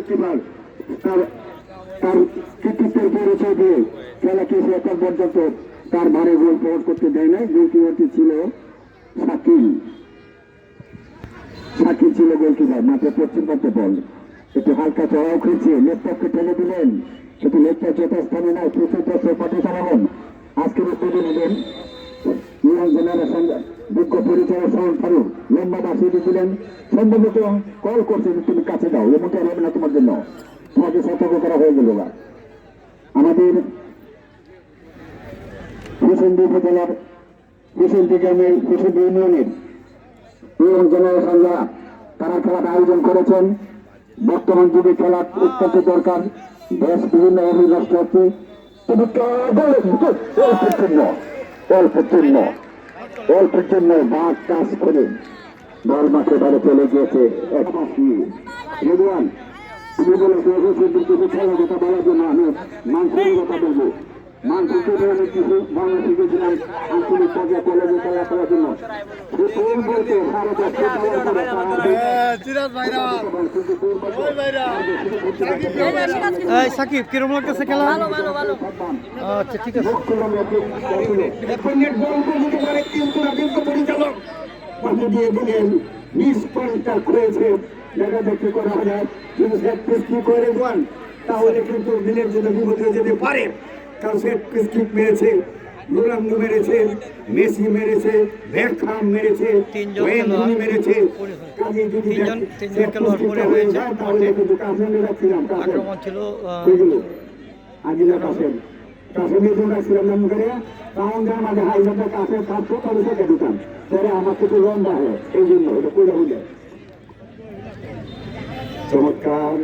Goalkeeper তার তার কৃতিত্বের পরিচয় দিয়ে খেলাকে সে এখন পর্যন্ত তার ভারে গোল প্রয়োগ করতে দেয় নাই। গোলকিপারটি ছিল শাকিল। শাকিল ছিল গোলকিপার, মাঠে পশ্চিম পথে বল। একটু হালকা চড়াও খেয়েছে লেফট ঠেলে দিলেন। সেটি লেফটটা যথাস্থানে নয় প্রচুর দর্শক পাঠে পরিচয় লম্বা সম্ভবত কল করছেন, তুমি কাছে এমনটা হবে না তোমার জন্য। তোমাকে সতর্ক করা হয়ে গেল আমাদের হুসেন্দি উপজেলার হুসেন্দি গ্রামের হুসেন্দি ইউনিয়নের তারা খেলার আয়োজন করেছেন। বর্তমান যুগে খেলা অত্যন্ত দরকার। দেশ বিভিন্ন নষ্ট হচ্ছে অল্পের জন্য অল্পের জন্য অল্পের জন্য বাঘ কাজ করে। দল মাঠে বাইরে চলে গিয়েছে একমাসি রেদুয়ান, তুমি বলে কিছু খেলার কথা বলার জন্য আমি মানসিকের কথা বলব। মানসিকে আমি কিছু বাংলা শিখেছিলাম আঞ্চলিক পর্যায়ে কলেজে খেলা করার জন্য। সে তোর বলতে সারা দেশ খেলার করে তারা সিরাজ ভাইরা ওই ভাইরা। এই সাকিব কিরম লাগতেছে খেলা? ভালো ভালো ভালো। আচ্ছা ঠিক আছে। তাহলে কিন্তু দিনের জন্য বিপদ যেতে পারে। কারণ সে কিক মেরেছে। রোনাল্ডো মেরেছে মেসি মেরেছে বেকহাম মেরেছে ওয়েন রুনি মেরেছে। কাজে যদি তাহলে কিন্তু কাসেমে রাখছিলাম আক্রমণ ছিল আহ, এগুলো আজিলা জন্য রাখছিলাম নাম করে কারণ যে আমাদের হাই যাতে থাকতো তাহলে সেটা দিতাম। পরে আমার থেকে লম্বা হয় এই জন্য এটা করে হইলে চমৎকার।